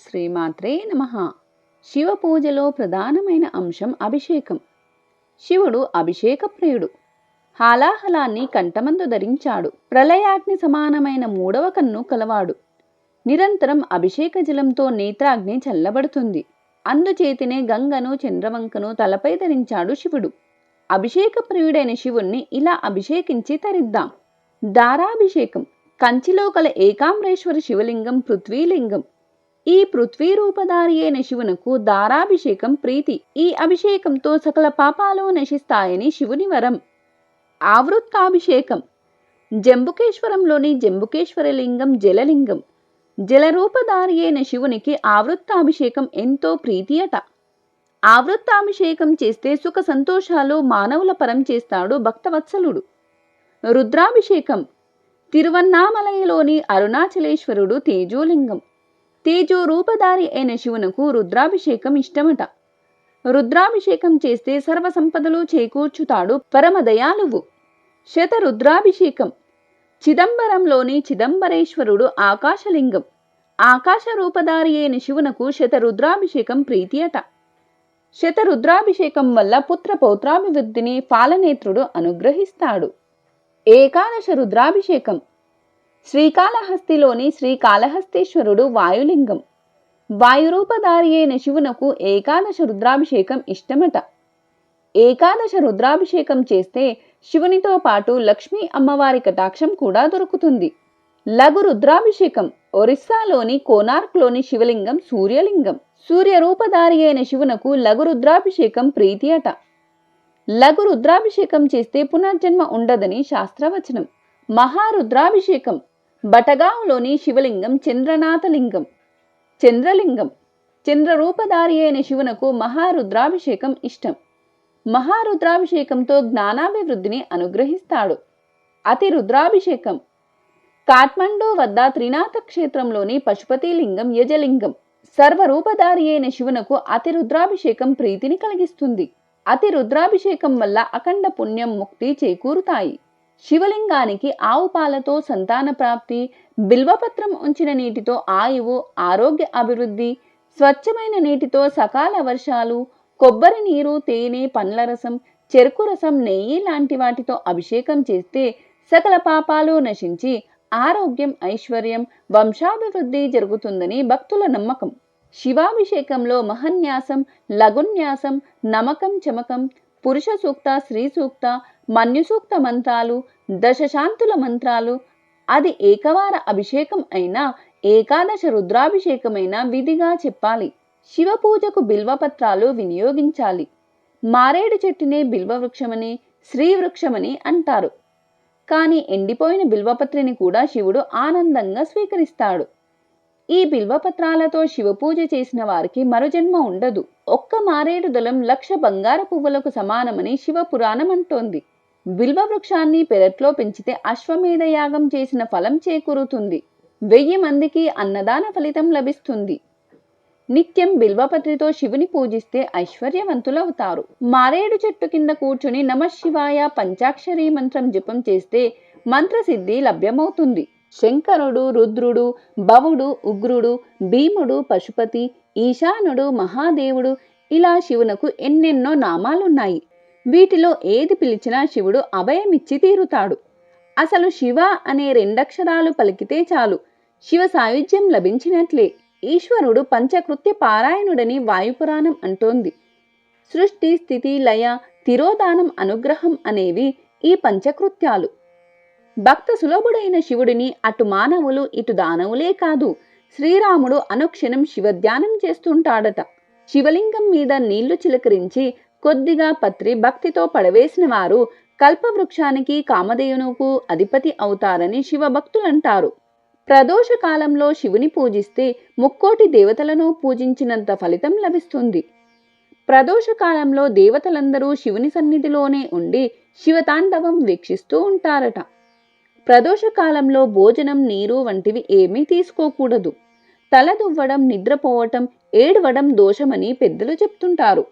శ్రీమాత్రే నమ. శివ పూజలో ప్రధానమైన అంశం అభిషేకం. శివుడు అభిషేకప్రియుడు. హాలాహలాన్ని కంఠమందు ధరించాడు. ప్రళయాగ్ని సమానమైన మూడవ కన్ను కలవాడు. నిరంతరం అభిషేక జలంతో నేత్రాగ్ని చల్లబడుతుంది. అందుచేతినే గంగను చంద్రవంకను తలపై ధరించాడు శివుడు. అభిషేక ప్రియుడైన శివుణ్ణి ఇలా అభిషేకించి తరిద్దాం. దారాభిషేకం కంచిలో కల ఏకాంబరేశ్వర శివలింగం పృథ్వీలింగం. ఈ పృథ్వీ రూపధారి అయిన శివునకు దారాభిషేకం ప్రీతి. ఈ అభిషేకంతో సకల పాపాలు నశిస్తాయని శివుని వరం. ఆవృత్తాభిషేకం. జంబుకేశ్వరంలోని జంబుకేశ్వర లింగం జలలింగం. జలరూపధారి అయిన శివునికి ఆవృత్తాభిషేకం ఎంతో ప్రీతి అట. ఆవృత్తాభిషేకం చేస్తే సుఖ సంతోషాలు మానవుల పరం చేస్తాడు భక్తవత్సలుడు. రుద్రాభిషేకం. తిరువన్నామలయలోని అరుణాచలేశ్వరుడు తేజోలింగం. తేజో రూపధారి అయిన శివునకు రుద్రాభిషేకం ఇష్టమట. రుద్రాభిషేకం చేస్తే సర్వ సంపదలు చేకూర్చుతాడు పరమదయాలువు శత రుద్రాభిషేకం. చిదంబరంలోని చిదంబరేశ్వరుడు ఆకాశలింగం. ఆకాశ రూపధారి అయిన శివునకు శత రుద్రాభిషేకం ప్రీతి అట శత రుద్రాభిషేకం వల్ల పుత్ర పౌత్రాభివృద్ధిని పాలనేత్రుడు అనుగ్రహిస్తాడు. ఏకాదశ రుద్రాభిషేకం. శ్రీకాళహస్తిలోని శ్రీకాళహస్తీశ్వరుడు వాయులింగం. వాయురూపధారి అయిన శివునకు ఏకాదశ రుద్రాభిషేకం ఇష్టమట. ఏకాదశ రుద్రాభిషేకం చేస్తే శివునితో పాటు లక్ష్మీ అమ్మవారి కటాక్షం కూడా దొరుకుతుంది. లఘు రుద్రాభిషేకం ఒరిస్సాలోని కోనార్క్లోని శివలింగం సూర్యలింగం. సూర్యరూపధారి అయిన శివునకు లఘు రుద్రాభిషేకం ప్రీతి అట. లఘు రుద్రాభిషేకం చేస్తే పునర్జన్మ ఉండదని శాస్త్రవచనం. మహారుద్రాభిషేకం బటగాంలోని శివలింగం చంద్రనాథలింగం. చంద్రలింగం. చంద్రరూపధారి అయిన శివునకు మహారుద్రాభిషేకం ఇష్టం. మహారుద్రాభిషేకంతో జ్ఞానాభివృద్ధిని అనుగ్రహిస్తాడు. అతి రుద్రాభిషేకం. కాఠ్మండూ వద్ద త్రినాథ క్షేత్రంలోని పశుపతిలింగం యజలింగం. సర్వరూపధారి అయిన శివునకు అతి రుద్రాభిషేకం ప్రీతిని కలిగిస్తుంది. అతి రుద్రాభిషేకం వల్ల అఖండ పుణ్యం ముక్తి చేకూరుతాయి. శివలింగానికి ఆవు పాలతో సంతాన ప్రాప్తి బిల్వపత్రం ఉంచిన నీటితో ఆయువు ఆరోగ్య అభివృద్ధి స్వచ్ఛమైన నీటితో సకాల వర్షాలు కొబ్బరి నీరు తేనె పండ్ల రసం చెరుకు రసం నెయ్యి లాంటి వాటితో అభిషేకం చేస్తే సకల పాపాలు నశించి ఆరోగ్యం ఐశ్వర్యం వంశాభివృద్ధి జరుగుతుందని భక్తుల నమ్మకం. శివాభిషేకంలో మహన్యాసం లఘున్యాసం నమకం చమకం పురుష సూక్త స్త్రీ సూక్త మన్యుసూక్త మంత్రాలు దశశాంతుల మంత్రాలు అది ఏకవార అభిషేకం అయినా ఏకాదశ రుద్రాభిషేకమైన విధిగా చెప్పాలి. శివ పూజకు బిల్వపత్రాలు వినియోగించాలి. మారేడు చెట్టునే బిల్వవృక్షమని శ్రీవృక్షమని అంటారు. కానీ ఎండిపోయిన బిల్వపత్రిని కూడా శివుడు ఆనందంగా స్వీకరిస్తాడు. ఈ బిల్వపత్రాలతో శివపూజ చేసిన వారికి మరుజన్మ ఉండదు. ఒక్క మారేడు దళం లక్ష బంగారు పువ్వులకు సమానమని శివ పురాణం అంటోంది. బిల్వ వృక్షాన్ని పెరట్లో పెంచితే అశ్వమేధ యాగం చేసిన ఫలం చేకూరుతుంది. వెయ్యి మందికి అన్నదాన ఫలితం లభిస్తుంది. నిత్యం బిల్వపత్రితో శివుని పూజిస్తే ఐశ్వర్యవంతులవుతారు. మారేడు చెట్టు కింద కూర్చుని నమశివాయ పంచాక్షరీ మంత్రం జపం చేస్తే మంత్రసిద్ధి లభ్యమవుతుంది. శంకరుడు రుద్రుడు భవుడు ఉగ్రుడు భీముడు పశుపతి ఈశానుడు మహాదేవుడు ఇలా శివునకు ఎన్నెన్నో నామాలున్నాయి. వీటిలో ఏది పిలిచినా శివుడు అభయమిచ్చి తీరుతాడు. అసలు శివ అనే రెండక్షరాలు పలికితే చాలు. శివ సాయుధ్యం లభించినట్లే. ఈశ్వరుడు పంచకృత్య పారాయణుడని వాయుపురాణం అంటోంది. సృష్టి స్థితి లయ తిరోదానం అనుగ్రహం అనేవి ఈ పంచకృత్యాలు. భక్త సులభుడైన శివుడిని అటు మానవులు ఇటు దానవులే కాదు. శ్రీరాముడు అనుక్షణం శివధ్యానం చేస్తుంటాడట. శివలింగం మీద నీళ్ళు చిలకరించి కొద్దిగా పత్రి భక్తితో పడవేసిన వారు కల్పవృక్షానికి కామధేయునుకు అధిపతి అవుతారని శివభక్తులంటారు. ప్రదోష కాలంలో శివుని పూజిస్తే ముక్కోటి దేవతలను పూజించినంత ఫలితం లభిస్తుంది. ప్రదోష కాలంలో దేవతలందరూ శివుని సన్నిధిలోనే ఉండి శివతాండవం వీక్షిస్తూ ఉంటారట. ప్రదోష కాలంలో భోజనం నీరు వంటివి ఏమీ తీసుకోకూడదు. తల దువ్వడం నిద్రపోవటం ఏడవడం దోషమని పెద్దలు చెప్తుంటారు.